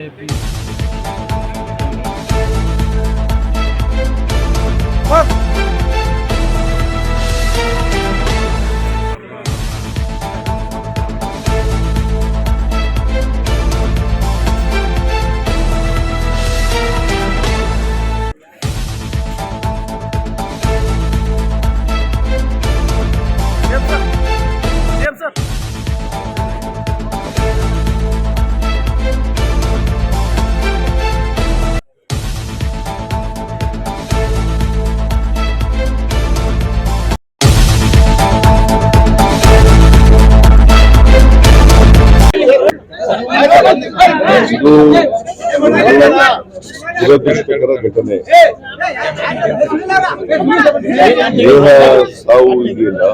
Baby. ಇದು ದುರದೃಷ್ಟಕರ ಘಟನೆ ದೇಹ ಸಾವು ಇದೆಯಲ್ಲ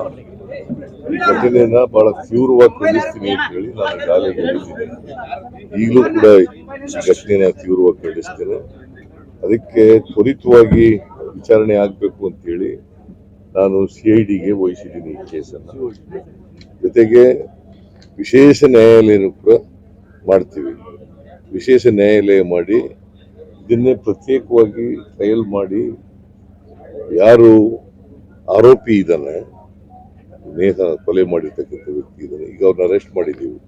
ಘಟನೆಯನ್ನ ಬಹಳ ತೀವ್ರವಾಗಿ ಖಂಡಿಸ್ತೀನಿ ಅಂತ ಹೇಳಿ ನಾನು ಹೇಳಿದ್ದೀನಿ ಈಗಲೂ ಕೂಡ ಈ ಘಟನೆನ ತೀವ್ರವಾಗಿ ಖಂಡಿಸ್ತೇನೆ ಅದಕ್ಕೆ ತ್ವರಿತವಾಗಿ ವಿಚಾರಣೆ ಆಗಬೇಕು ಅಂತ ಹೇಳಿ ನಾನು ಸಿ ಐ ಡಿಗೆ ವಹಿಸಿದ್ದೀನಿ ಈ ಕೇಸನ್ನು ಜೊತೆಗೆ ವಿಶೇಷ ನ್ಯಾಯಾಲಯನೂ ಕೂಡ ಮಾಡ್ತೀವಿ. ವಿಶೇಷ ನ್ಯಾಯಾಲಯ ಮಾಡಿ, ಇದನ್ನೇ ಪ್ರತ್ಯೇಕವಾಗಿ ಟ್ರಯಲ್ ಮಾಡಿ, ಯಾರು ಆರೋಪಿ ಇದ್ದಾನೆ ನೇಹ ಕೊಲೆ ಮಾಡಿರ್ತಕ್ಕಂಥ ವ್ಯಕ್ತಿ ಇದ್ದಾನೆ, ಈಗ ಅವ್ರನ್ನ ಅರೆಸ್ಟ್ ಮಾಡಿದ್ದೀವಿ.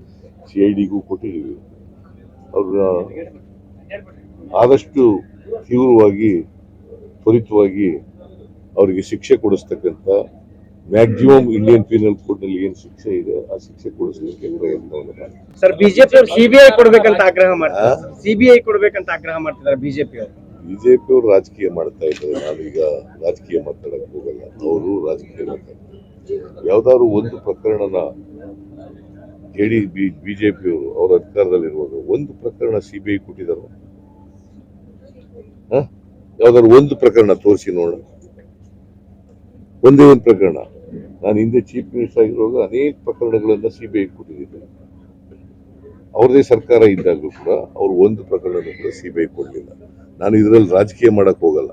ಸಿ ಐ ಡಿಗೂ ಕೊಟ್ಟಿದ್ದೀವಿ. ಅವ್ರನ್ನ ಆದಷ್ಟು ತೀವ್ರವಾಗಿ, ತ್ವರಿತವಾಗಿ ಅವರಿಗೆ ಶಿಕ್ಷೆ ಕೊಡಿಸ್ತಕ್ಕಂಥ ಮ್ಯಾಕ್ಸಿಮಮ್ ಇಂಡಿಯನ್ ಪೀನಲ್ ಕೋಡ್ನಲ್ಲಿ ಏನ್ ಶಿಕ್ಷೆ ಇದೆ ಆ ಶಿಕ್ಷೆ ಕೊಡಿಸಲಿಕ್ಕೆ ಪ್ರಯತ್ನ ಸರ್ ಬಿಜೆಪಿ ಅವರು ಸಿಬಿಐ ಕೊಡ್ಬೇಕಂತ ಆಗ್ರಹ ಮಾಡ್ತಾರೆ? ಸಿಬಿಐ ಕೊಡ್ಬೇಕಂತ ಆಗ್ರಹ ಮಾಡ್ತಿದ್ದಾರೆ ಬಿಜೆಪಿ ಅವರು. ಬಿಜೆಪಿ ಅವರು ರಾಜಕೀಯ ಮಾಡ್ತಾ ಇದ್ದಾರೆ. ನಾವೀಗ ರಾಜಕೀಯ ಮಾತಾಡಕ್ ಹೋಗಲ್ಲ. ಅವರು ರಾಜಕೀಯ ಮಾತಾಡ್ತಾರೆ. ಯಾವ್ದಾದ್ರು ಒಂದು ಪ್ರಕರಣನ ಹೇಳಿ ಬಿ ಬಿಜೆಪಿ ಅವರು ಅವ್ರ ಅಧಿಕಾರದಲ್ಲಿರುವಾಗ ಒಂದು ಪ್ರಕರಣ ಸಿಬಿಐ ಬಿ ಐ ಕೊಟ್ಟಿದ್ದಾರೆ. ಯಾವ್ದಾದ್ರು ಒಂದು ಪ್ರಕರಣ ತೋರಿಸಿ ನೋಡೋಣ. ಒಂದೇ ಒಂದು ಪ್ರಕರಣ. ನಾನು ಹಿಂದೆ ಚೀಫ್ ಮಿನಿಸ್ಟರ್ ಆಗಿರುವಾಗ ಅನೇಕ ಪ್ರಕರಣಗಳನ್ನ ಸಿ ಬಿ ಐ ಕೊಟ್ಟಿದ್ದೀನಿ ಅವ್ರದೇ ಸರ್ಕಾರ ಇದ್ದಾಗಲೂ ಕೂಡ ಅವ್ರು ಒಂದು ಪ್ರಕರಣ ಕೂಡ ಸಿ ಬಿ ಐ ಕೊಡಲಿಲ್ಲ. ನಾನು ಇದರಲ್ಲಿ ರಾಜಕೀಯ ಮಾಡಕ್ಕೆ ಹೋಗಲ್ಲ.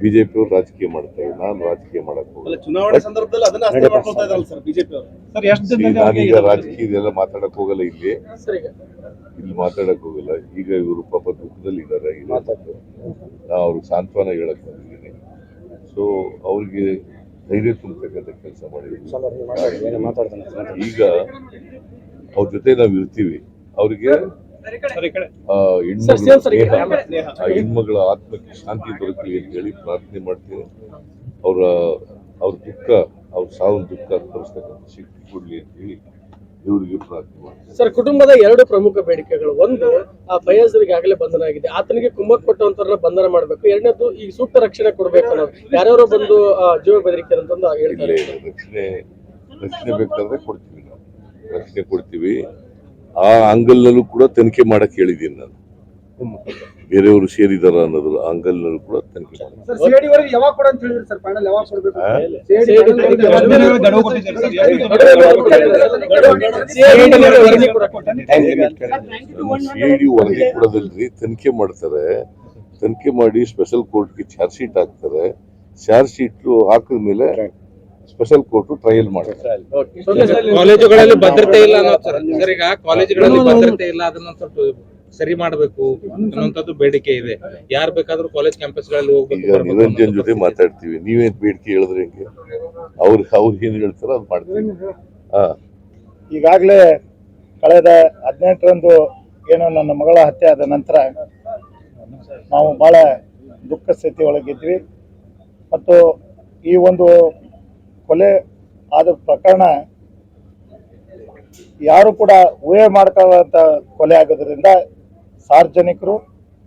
ಬಿಜೆಪಿ ಅವರು ರಾಜಕೀಯ ಮಾಡ್ತಾರೆ ನಾನು ರಾಜಕೀಯ ಮಾಡಕ್ ಹೋಗಲ್ಲ. ಚುನಾವಣೆ ಸಂದರ್ಭದಲ್ಲಿ ಅದನ್ನ ಅಷ್ಟೇ ಮಾಡ್ಕೊಳ್ತಾ ಇದಾರಲ್ಲ ಸರ್ ಬಿಜೆಪಿ ಅವರು ಸರ್ ಎಷ್ಟು See, ನಾನೀಗ ರಾಜಕೀಯದೆಲ್ಲ ಮಾತಾಡಕ್ ಹೋಗಲ್ಲ ಇಲ್ಲಿ. ಇಲ್ಲಿ ಮಾತಾಡಕ್ ಹೋಗಲ್ಲ. ಈಗ ಇವರು ಪಾಪ ದುಃಖದಲ್ಲಿ ಇದ್ದಾರೆ. ನಾ ಅವ್ರಿಗೆ ಸಾಂತ್ವನ ಹೇಳಕ್ ಬಂದಿದ್ದೀನಿ. ಸೊ ಅವ್ರಿಗೆ ಧೈರ್ಯ ತುಂಬತಕ್ಕಂಥ ಕೆಲಸ ಮಾಡಿದ್ವಿ. ಈಗ ಅವ್ರ ಜೊತೆ ನಾವು ಇರ್ತೀವಿ. ಅವ್ರಿಗೆ ಆ ಹೆಣ್ಮಗಳು ಆ ಹೆಣ್ಮಗಳ ಆತ್ಮಕ್ಕೆ ಶಾಂತಿ ದೊರಕಲಿ ಅಂತ ಹೇಳಿ ಪ್ರಾರ್ಥನೆ ಮಾಡ್ತೀವಿ. ಅವರ ಅವ್ರ ದುಃಖ ಅವ್ರ ಸಾವಿನ ದುಃಖ ತೋರಿಸ್ತಕ್ಕಂಥ ಶಕ್ತಿ ಕೊಡ್ಲಿ ಅಂತ ಹೇಳಿ ಇವರಿಗೆ ಪ್ರಾರ್ಥನೆ ಸರ್ ಕುಟುಂಬದ ಎರಡು ಪ್ರಮುಖ ಬೇಡಿಕೆಗಳು. ಒಂದು ಆ ಫಯಾಜ್ರಿಗೆ ಆಗಲೇ ಬಂಧನ ಆಗಿದೆ. ಆತನಿಗೆ ಕುಂಭಕ್ ಕೊಟ್ಟಂತವ್ರನ್ನ ಬಂಧನ ಮಾಡಬೇಕು. ಎರಡನೇದು ಈ ಸೂಕ್ತ ರಕ್ಷಣೆ ಕೊಡಬೇಕು ಅನ್ನೋದು. ಯಾರ್ಯಾರೋ ಬಂದು ಆ, ಜೀವ ಬೆದರಿಕೆ ಅಂತಂದು ಹೇಳ್ತಾರೆ ರಕ್ಷಣೆ ರಕ್ಷಣೆ ಬೇಕಾದ್ರೆ ಕೊಡ್ತೀವಿ ನಾವು. ರಕ್ಷಣೆ ಕೊಡ್ತೀವಿ. ಆ ಅಂಗಲ್ನಲ್ಲೂ ಕೂಡ ತನಿಖೆ ಮಾಡಕ್ ಹೇಳಿದ್ದೀನಿ ನಾನು. ಬೇರೆಯವರು ಸೇರಿದಾರ ಅನ್ನೋದ್ರ ಅಂಗಲ್ನಲ್ಲೂ ಕೂಡ ತನಿಖೆ ಮಾಡ್ತಾರೆ. ಸರ್ ಸಿಐಡಿ ವರದಿ ಕೊಡೋದಲ್ರಿ ತನಿಖೆ ಮಾಡ್ತಾರೆ. ತನಿಖೆ ಮಾಡಿ ಸ್ಪೆಷಲ್ ಕೋರ್ಟ್ಗೆ ಚಾರ್ಜ್ ಶೀಟ್ ಹಾಕ್ತಾರೆ. ಚಾರ್ಜ್ ಶೀಟ್ ಹಾಕಿದ ಮೇಲೆ ಸ್ಪೆಷಲ್ ಕೋರ್ಟ್ ಟ್ರಯಲ್ ಮಾಡ್ತಾರೆ. ಕಾಲೇಜುಗಳಲ್ಲಿ ಭದ್ರತೆ ಇಲ್ಲ ಈಗ ಕಾಲೇಜುಗಳಲ್ಲಿ ಭದ್ರತೆ ಇಲ್ಲ ಅದನ್ನ ಸ್ವಲ್ಪ ಸರಿ ಮಾಡಬೇಕು ಅನ್ನುವಂಥದ್ದು ಬೇಡಿಕೆ ಇದೆ. ಯಾರು ಬೇಕಾದ್ರೂ ಕಾಲೇಜ್ ಕ್ಯಾಂಪಸ್ಗಳಲ್ಲಿ ಹೋಗ್ಬೇಕು ಈಗ ಬರ್ಬೇಕು ನಿರಂಜನ್ ಜೊತೆ. ಮಾತಾಡ್ತೀವಿ. ನೀವೇನ್ ಬೇಡಿಕೆ ಹೇಳಿದ್ರೆ ಹೆಂಗೆ? ಅವ್ರು ಅವ್ರು ಏನ್ ಹೇಳ್ತಾರೋ ಅದು ಮಾಡ್ತೀವಿ. ಹಾ. ಈಗಾಗಲೇ ಕಳೆದ ಹದಿನೆಂಟರಂದು ಏನೋ ನನ್ನ ಮಗಳ ಹತ್ಯೆ ಆದ ನಂತರ ನಾವು ಭಾಳ ದುಃಖ ಸ್ಥಿತಿ ಒಳಗಿದ್ವಿ ಮತ್ತು ಈ ಒಂದು ಕೊಲೆ ಆದ ಪ್ರಕರಣ ಯಾರು ಕೂಡ ಊಹೆ ಮಾಡ್ಕೊಳ್ಳುವಂಥ ಕೊಲೆ ಆಗೋದ್ರಿಂದ ಸಾರ್ವಜನಿಕರು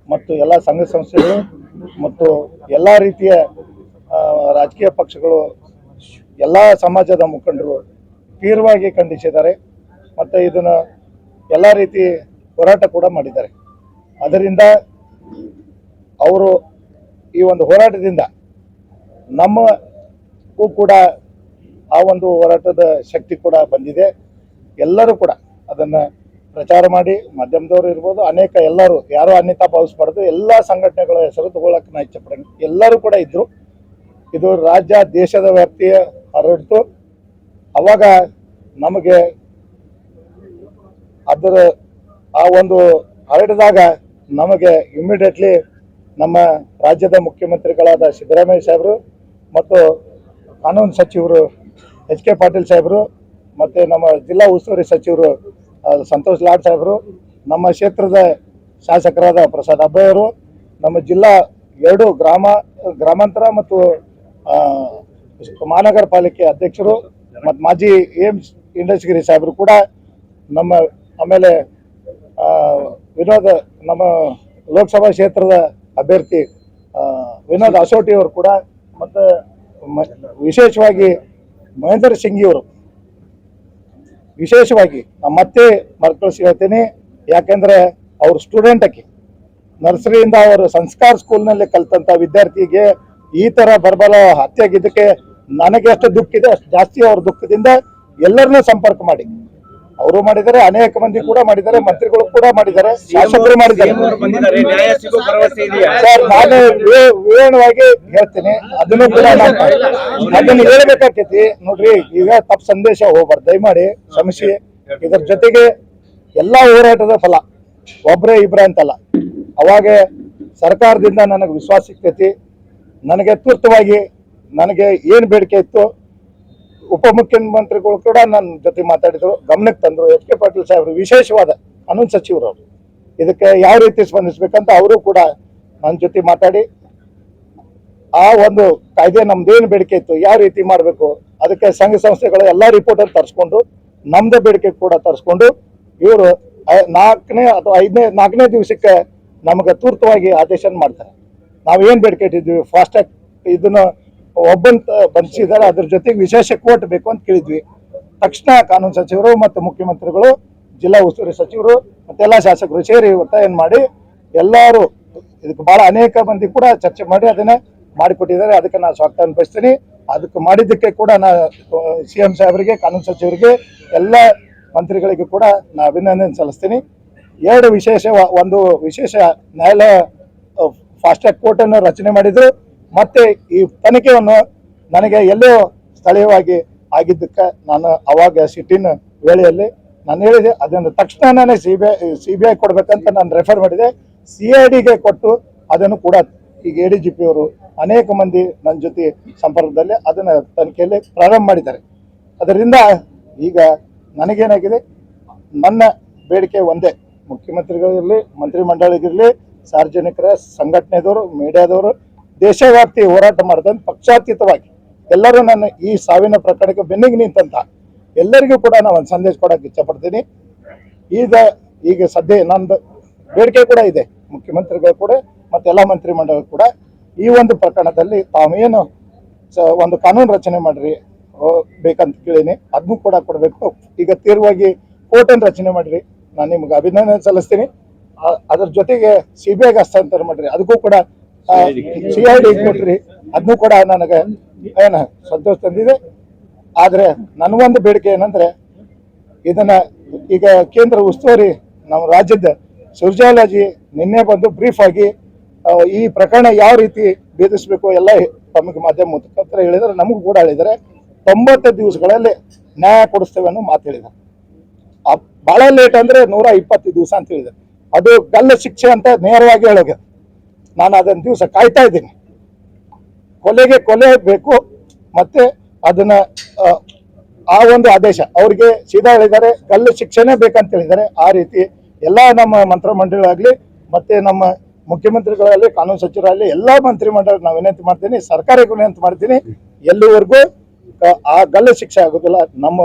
ಮತ್ತು ಎಲ್ಲ ಸಂಘ ಸಂಸ್ಥೆಗಳು ಮತ್ತು ಎಲ್ಲ ರೀತಿಯ ರಾಜಕೀಯ ಪಕ್ಷಗಳು, ಎಲ್ಲ ಸಮಾಜದ ಮುಖಂಡರು ತೀವ್ರವಾಗಿ ಖಂಡಿಸಿದ್ದಾರೆ. ಮತ್ತು ಇದನ್ನು ಎಲ್ಲ ರೀತಿ ಹೋರಾಟ ಕೂಡ ಮಾಡಿದ್ದಾರೆ. ಅದರಿಂದ ಅವರು ಈ ಒಂದು ಹೋರಾಟದಿಂದ ನಮ್ಮಗೂ ಕೂಡ ಆ ಒಂದು ಹೋರಾಟದ ಶಕ್ತಿ ಕೂಡ ಬಂದಿದೆ. ಎಲ್ಲರೂ ಕೂಡ ಅದನ್ನು ಪ್ರಚಾರ ಮಾಡಿ ಮಾಧ್ಯಮದವರು ಇರ್ಬೋದು, ಅನೇಕ ಎಲ್ಲರೂ, ಯಾರು ಅನ್ಯತಾ ಭಾವಿಸ್ಬಾರ್ದು ಎಲ್ಲ ಸಂಘಟನೆಗಳ ಹೆಸರು ತಗೊಳಕ್ಕೆ ನಾ ಇಚ್ಛಪಡಂಗೆ ಎಲ್ಲರೂ ಕೂಡ ಇದ್ದರು ಇದು ರಾಜ್ಯ, ದೇಶದ ವ್ಯಾಪ್ತಿಯ ಹರಡಿತು. ಅವಾಗ ನಮಗೆ ಅದರ ಆ ಒಂದು ಹರಡಿದಾಗ ನಮಗೆ ಇಮಿಡಿಯೇಟ್ಲಿ ನಮ್ಮ ರಾಜ್ಯದ ಮುಖ್ಯಮಂತ್ರಿಗಳಾದ ಸಿದ್ದರಾಮಯ್ಯ ಸಾಹೇಬರು ಮತ್ತು ಕಾನೂನು ಸಚಿವರು ಎಚ್ ಕೆ ಪಾಟೀಲ್ ಸಾಹೇಬರು, ಮತ್ತು ನಮ್ಮ ಜಿಲ್ಲಾ ಉಸ್ತುವಾರಿ ಸಚಿವರು ಸಂತೋಷ್ ಲಾಡ್ ಸಾಹೇಬರು, ನಮ್ಮ ಕ್ಷೇತ್ರದ ಶಾಸಕರಾದ ಪ್ರಸಾದ್ ಅಬ್ಬಯ್ಯವರು, ನಮ್ಮ ಜಿಲ್ಲಾ ಎರಡು ಗ್ರಾಮ, ಗ್ರಾಮಾಂತರ ಮತ್ತು ಮಹಾನಗರ ಪಾಲಿಕೆ ಅಧ್ಯಕ್ಷರು ಮತ್ತು ಮಾಜಿ ಏಮ್ಸ್ ಇಂಡಸ್ಗಿರಿ ಸಾಹೇಬರು ಕೂಡ ನಮ್ಮ ಆಮೇಲೆ ವಿನೋದ ನಮ್ಮ ಲೋಕಸಭಾ ಕ್ಷೇತ್ರದ ಅಭ್ಯರ್ಥಿ ವಿನೋದ್ ಅಸೋಟಿಯವರು ಕೂಡ ಮತ್ತು ವಿಶೇಷವಾಗಿ ಮಹೇಂದ್ರ ಸಿಂಗಿ ಅವರು ವಿಶೇಷವಾಗಿ ನಾನು ಮತ್ತೆ ಮರುಕಳಿಸಿ ಹೇಳ್ತೀನಿ, ಯಾಕೆಂದ್ರೆ ಅವ್ರ ಸ್ಟೂಡೆಂಟ್ ನರ್ಸರಿಯಿಂದ ಅವರು ಸಂಸ್ಕಾರ ಸ್ಕೂಲ್ನಲ್ಲಿ ಕಲ್ತಂತ ವಿದ್ಯಾರ್ಥಿಗೆ ಈ ತರ ಬರಬಲ ಹತ್ಯೆ ಆಗಿದ್ದಕ್ಕೆ ನನಗೆ ಎಷ್ಟು ದುಃಖ ಇದೆ, ಅಷ್ಟು ಜಾಸ್ತಿ ಅವ್ರ ದುಃಖದಿಂದ ಎಲ್ಲರನ್ನೂ ಸಂಪರ್ಕ ಮಾಡಿ. ಅವರು ಮಾಡಿದ್ದಾರೆ ಅನೇಕ ಮಂದಿ ಕೂಡ ಮಾಡಿದ್ದಾರೆ ಮಂತ್ರಿಗಳು ಕೂಡ ಮಾಡಿದ್ದಾರೆ ಶಾಸಕರು ಮಾಡಿದ್ದಾರೆ. ಸರ್ ನಾನು ವಿವರಣವಾಗಿ ಹೇಳ್ತೀನಿ ಅದನ್ನು ಕೂಡ ನಾನು ಅದನ್ನು ಹೇಳ್ಬೇಕಾಕೈತಿ ನೋಡ್ರಿ ಈಗ ತಪ್ಪು ಸಂದೇಶ ಹೋಗ್ಬಾರ್ದು. ದಯಮಾಡಿ ಕ್ಷಮಿಸಿ. ಇದರ ಜೊತೆಗೆ ಎಲ್ಲಾ ಹೋರಾಟದ ಫಲ ಒಬ್ರೇ ಇಬ್ರ ಅಂತಲ್ಲ. ಅವಾಗ ಸರ್ಕಾರದಿಂದ ನನಗೆ ವಿಶ್ವಾಸ ಸಿಗ್ತೈತಿ. ನನಗೆ ತುರ್ತವಾಗಿ ನನಗೆ ಏನು ಬೇಡಿಕೆ ಇತ್ತು ಉಪಮುಖ್ಯಮಂತ್ರಿಗಳು ಕೂಡ ನನ್ನ ಜೊತೆ ಮಾತಾಡಿದ್ರು. ಗಮನಕ್ಕೆ ತಂದ್ರು. ಎಚ್ ಕೆ ಪಾಟೀಲ್ ಸಾಹೇಬರು ವಿಶೇಷವಾದ ಕಾನೂನು ಸಚಿವರು ಇದಕ್ಕೆ ಯಾವ ರೀತಿ ಸ್ಪಂದಿಸ್ಬೇಕಂತ ಅವರು ಕೂಡ ನನ್ನ ಜೊತೆ ಮಾತಾಡಿ. ಆ ಒಂದು ಕಾಯ್ದೆ ನಮ್ದೇನು ಬೇಡಿಕೆ ಇತ್ತು, ಯಾವ ರೀತಿ ಮಾಡಬೇಕು, ಅದಕ್ಕೆ ಸಂಘ ಸಂಸ್ಥೆಗಳ ಎಲ್ಲ ರಿಪೋರ್ಟ್ ಅನ್ನು ತರಿಸ್ಕೊಂಡು, ನಮ್ದೇ ಬೇಡಿಕೆ ಕೂಡ ತರಿಸ್ಕೊಂಡು, ಇವರು ನಾಲ್ಕನೇ ಅಥವಾ ಐದನೇ, ನಾಲ್ಕನೇ ದಿವಸಕ್ಕೆ ನಮಗೆ ತುರ್ತವಾಗಿ ಆದೇಶ ಮಾಡ್ತಾರೆ. ಏನು ಬೇಡಿಕೆ ಇಟ್ಟಿದ್ವಿ ಫಾಸ್ಟ್ಯಾಗ್ ಇದನ್ನ ಒಬ್ಬಂತ ಬಂಧಿಸಿದ್ದಾರೆ, ಅದ್ರ ಜೊತೆಗೆ ವಿಶೇಷ ಕೋರ್ಟ್ ಬೇಕು ಅಂತ ಕೇಳಿದ್ವಿ. ತಕ್ಷಣ ಕಾನೂನು ಸಚಿವರು ಮತ್ತು ಮುಖ್ಯಮಂತ್ರಿಗಳು, ಜಿಲ್ಲಾ ಉಸ್ತುವಾರಿ ಸಚಿವರು ಮತ್ತೆಲ್ಲ ಶಾಸಕರು ಸೇರಿ ಒತ್ತಾಯ ಮಾಡಿ, ಎಲ್ಲರೂ ಇದಕ್ಕೆ ಬಹಳ ಅನೇಕ ಮಂದಿ ಕೂಡ ಚರ್ಚೆ ಮಾಡಿ ಅದನ್ನ ಮಾಡಿಕೊಟ್ಟಿದ್ದಾರೆ. ಅದಕ್ಕೆ ನಾನು ಸ್ವಾಗತ ಅನ್ಭವಿಸ್ತೀನಿ. ಅದಕ್ಕೆ ಮಾಡಿದ್ದಕ್ಕೆ ಕೂಡ ನಾ ಸಿ ಎಂ ಸಾಹೇಬರಿಗೆ, ಕಾನೂನು ಸಚಿವರಿಗೆ, ಎಲ್ಲ ಮಂತ್ರಿಗಳಿಗೆ ಕೂಡ ನಾ ಅಭಿನಂದನೆ ಸಲ್ಲಿಸ್ತೀನಿ. ಎರಡು ವಿಶೇಷ, ಒಂದು ವಿಶೇಷ ನ್ಯಾಯಾಲಯ ಫಾಸ್ಟ್ ಟ್ರ್ಯಾಕ್ ಕೋರ್ಟನ್ನು ರಚನೆ ಮಾಡಿದ್ರು. ಮತ್ತೆ ಈ ತನಿಖೆಯನ್ನು ನನಗೆ ಎಲ್ಲೋ ಸ್ಥಳೀಯವಾಗಿ ಆಗಿದ್ದಕ್ಕೆ ನಾನು ಅವಾಗ ಸಿಟ್ಟಿನ ವೇಳೆಯಲ್ಲಿ ನಾನು ಹೇಳಿದೆ, ಅದನ್ನು ತಕ್ಷಣ ನಾನೇ C B I C B I ಕೊಡಬೇಕಂತ ನಾನು ರೆಫರ್ ಮಾಡಿದೆ. ಸಿ ಐ ಡಿಗೆ ಕೊಟ್ಟು ಅದನ್ನು ಕೂಡ ಈಗ ಎ ಡಿ ಜಿ ಪಿ ಅವರು ಅನೇಕ ಮಂದಿ ನನ್ನ ಜೊತೆ ಸಂಪರ್ಕದಲ್ಲಿ ಅದನ್ನು ತನಿಖೆಯಲ್ಲಿ ಪ್ರಾರಂಭ ಮಾಡಿದ್ದಾರೆ. ಅದರಿಂದ ಈಗ ನನಗೇನಾಗಿದೆ, ನನ್ನ ಬೇಡಿಕೆ ಒಂದೇ. ಮುಖ್ಯಮಂತ್ರಿಗಳಿರಲಿ ಮಂತ್ರಿಮಂಡಳಿಗಿರಲಿ ಸಾರ್ವಜನಿಕರ, ಸಂಘಟನೆದವರು, ಮೀಡಿಯಾದವರು ದೇಶವ್ಯಾಪ್ತಿ ಹೋರಾಟ ಮಾಡಿದಂತ ಪಕ್ಷಾತೀತವಾಗಿ. ಎಲ್ಲರೂ ನನ್ನ ಈ ಸಾವಿನ ಪ್ರಕರಣಕ್ಕೆ ಬೆನ್ನಿಗೆ ನಿಂತಂತ ಎಲ್ಲರಿಗೂ ಕೂಡ ನಾನು ಒಂದು ಸಂದೇಶ ಕೊಡಕ್ಕೆ ಇಚ್ಛಪಡ್ತೀನಿ. ಈಗ ಈಗ ಸದ್ಯ ನಂದು ಬೇಡಿಕೆ ಕೂಡ ಇದೆ. ಮುಖ್ಯಮಂತ್ರಿಗಳು ಕೂಡ ಮತ್ತೆಲ್ಲ ಮಂತ್ರಿಮಂಡಲ ಕೂಡ ಈ ಒಂದು ಪ್ರಕರಣದಲ್ಲಿ ತಾವೇನು ಒಂದು ಕಾನೂನು ರಚನೆ ಮಾಡ್ರಿ ಬೇಕಂತ ಕೇಳೀನಿ. ಅದನ್ನು ಕೂಡ ಕೊಡಬೇಕು. ಈಗ ತೀರ್ವಾಗಿ ಕೋರ್ಟ್ ಅನ್ನು ರಚನೆ ಮಾಡ್ರಿ. ನಾನು ನಿಮ್ಗೆ ಅಭಿನಂದನೆ ಸಲ್ಲಿಸ್ತೀನಿ. ಅದರ ಅದ್ರ ಜೊತೆಗೆ ಸಿ ಬಿ ಐಗೆ ಹಸ್ತಾಂತರ ಮಾಡ್ರಿ. ಅದಕ್ಕೂ ಕೂಡ ಸಿ ಐ ಡಿ ಕೊಟ್ರಿ ಅದನ್ನು ಕೂಡ ನನಗೆ ಏನ ಸಂತೋಷ ತಂದಿದೆ. ಆದ್ರೆ ನನಗೊಂದು ಬೇಡಿಕೆ ಏನಂದ್ರೆ ಇದನ್ನ ಈಗ ಕೇಂದ್ರ ಉಸ್ತುವಾರಿ ನಮ್ಮ ರಾಜ್ಯದ ಸುರ್ಜಾಲಜಿ ನಿನ್ನೆ ಬಂದು ಬ್ರೀಫ್ ಆಗಿ ಈ ಪ್ರಕರಣ ಯಾವ ರೀತಿ ಭೇದಿಸಬೇಕು ಎಲ್ಲ ತಮಗೆ ಮಾಧ್ಯಮ ಮುಖಾಂತರ ಹೇಳಿದರೆ ನಮಗೂ ಕೂಡ ಹೇಳಿದರೆ ತೊಂಬತ್ತು ದಿವಸಗಳಲ್ಲಿ ನ್ಯಾಯ ಕೊಡಿಸ್ತೇವೆ ಅನ್ನೋ ಮಾತು ಹೇಳಿದ್ದಾರೆ. ಆ, ಬಹಳ ಲೇಟ್ ಅಂದ್ರೆ ನೂರ ಇಪ್ಪತ್ತು ದಿವಸ ಅಂತ ಹೇಳಿದೆ ಅದು ಗಲ್ಲ ಶಿಕ್ಷೆ ಅಂತ ನೇರವಾಗಿ ಹೇಳೋಗೆ ನಾನು ಅದನ್ನ ದಿವಸ ಕಾಯ್ತಾ ಇದ್ದೀನಿ. ಕೊಲೆಗೆ ಕೊಲೆ ಬೇಕು ಮತ್ತೆ ಅದನ್ನ ಆ, ಒಂದು ಆದೇಶ. ಅವ್ರಿಗೆ ಸೀದಾ ಹೇಳಿದ್ದಾರೆ ಕಲ್ಲು ಶಿಕ್ಷೆನೇ ಬೇಕಂತ ಹೇಳಿದ್ದಾರೆ. ಆ ರೀತಿ ಎಲ್ಲ ನಮ್ಮ ಮಂತ್ರಿಮಂಡಳಾಗ್ಲಿ ಮತ್ತೆ ನಮ್ಮ ಮುಖ್ಯಮಂತ್ರಿಗಳಲ್ಲಿ ಕಾನೂನು ಸಚಿವರಾಗಲಿ ಎಲ್ಲಾ ಮಂತ್ರಿಮಂಡಲ ನಾವು ವಿನಂತಿ ಮಾಡ್ತೀನಿ ಸರ್ಕಾರಕ್ಕೆ ವಿನಂತಿ ಮಾಡ್ತೀನಿ. ಎಲ್ಲಿವರೆಗೂ ಆ- ಗಲ್ಲು ಶಿಕ್ಷೆ ಆಗೋದಿಲ್ಲ ನಮ್ಮ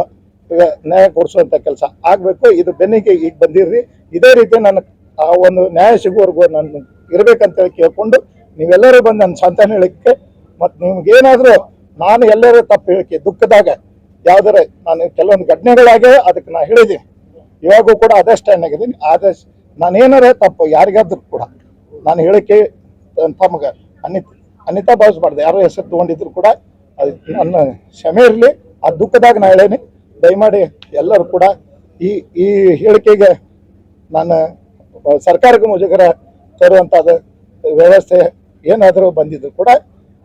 ನ್ಯಾಯ ಕೊಡಿಸುವಂಥ ಕೆಲಸ ಆಗಬೇಕು. ಇದು ಬೆನ್ನಿಗೆ ಈಗ ಬಂದಿರ್ರಿ. ಇದೇ ರೀತಿ ನನ್ನ ಆ ಒಂದು ನ್ಯಾಯ ಸಿಗುವವರೆಗೂ ನಾನು ಇರ್ಬೇಕಂತ ಹೇಳಿ ಕೇಳ್ಕೊಂಡು ನೀವೆಲ್ಲರೂ ಬಂದು ನನ್ನ ಸಂತಾನ ಹೇಳಿಕೆ ಮತ್ತು ನಿಮ್ಗೇನಾದರೂ ನಾನು ಎಲ್ಲರೂ ತಪ್ಪು ಹೇಳಿಕೆ ದುಃಖದಾಗ ಯಾವ್ದಾರ ನಾನು ಕೆಲವೊಂದು ಘಟನೆಗಳಾಗೆ ಅದಕ್ಕೆ ನಾನು ಹೇಳಿದ್ದೀನಿ ಇವಾಗೂ ಕೂಡ ಅದೇ ಸ್ಟ್ಯಾಂಡ್ ಆಗಿದ್ದೀನಿ. ಆದರೆ ನಾನು ಏನಾರ ತಪ್ಪು ಯಾರಿಗಾದ್ರೂ ಕೂಡ ನಾನು ಹೇಳಿಕೆ ತಮಗೆ ಅನಿತ, ಅನಿತಾ ಭಾವಿಸ್ಬಾರ್ದು. ಯಾರೋ ಹೆಸರು ತೊಗೊಂಡಿದ್ರು ಕೂಡ ಅದು ನನ್ನ ಕ್ಷಮೆ ಇರಲಿ, ಆ ದುಃಖದಾಗ ನಾ ಹೇಳೇನಿ. ದಯಮಾಡಿ ಎಲ್ಲರೂ ಕೂಡ ಈ ಈ ಹೇಳಿಕೆಗೆ ನಾನು ಸರ್ಕಾರಕ್ಕೆ ಮುಜುಗರ ತರುವಂಥದ್ದು ವ್ಯವಸ್ಥೆ ಏನಾದರೂ ಬಂದಿದ್ರು ಕೂಡ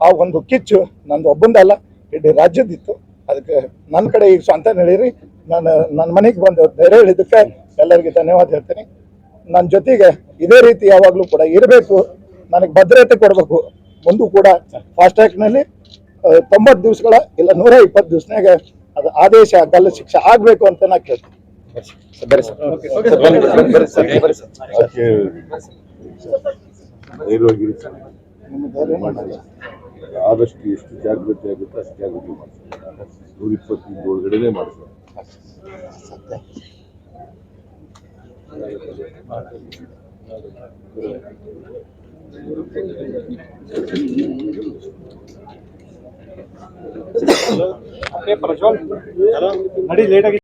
ಆ ಒಂದು ಕಿಚ್ಚು ನಂದು ಒಬ್ಬಂದಲ್ಲ ಇಡೀ ರಾಜ್ಯದಿತ್ತು ಅದಕ್ಕೆ ನನ್ನ ಕಡೆ ಈಗ ಸ್ವಂತ ಹೇಳಿರಿ ನಾನು ನನ್ನ ಮನೆಗೆ ಬಂದು ಧೈರ್ಯ ಹೇಳಿದ್ದಕ್ಕೆ ಎಲ್ಲರಿಗೂ ಧನ್ಯವಾದ ಹೇಳ್ತೀನಿ. ನನ್ನ ಜೊತೆಗೆ ಇದೇ ರೀತಿ ಯಾವಾಗಲೂ ಕೂಡ ಇರಬೇಕು ನನಗೆ ಭದ್ರತೆ ಕೊಡಬೇಕು. ಮುಂದೂ ಕೂಡ ಫಾಸ್ಟ್ನಲ್ಲಿ ತೊಂಬತ್ತು ದಿವಸಗಳ ಇಲ್ಲ ನೂರ ಇಪ್ಪತ್ತು ದಿವಸನಾಗ ಅದು ಆದೇಶ ಗಲ್ಲ ಶಿಕ್ಷೆ ಆಗಬೇಕು ಅಂತ ನಾ ಕೇಳ್ತೀನಿ. ಧೈರ್ಯವಾಗಿರಿ ಸರ್. ನಿಮ್ಮ ಧೈರ್ಯ ಮಾಡಿ. ಆದಷ್ಟು ಎಷ್ಟು ಜಾಗೃತಿ ಆಗುತ್ತೆ ಅಷ್ಟು ಜಾಗೃತಿ ಮಾಡಿಸ್ತಾರೆ ನೂರ ಇಪ್ಪತ್ತೈದು ಒಳಗಡೆನೆ ಮಾಡಿಸ್ತಾರೆ ನಡಿ ಲೇಟ್ ಆಗಿ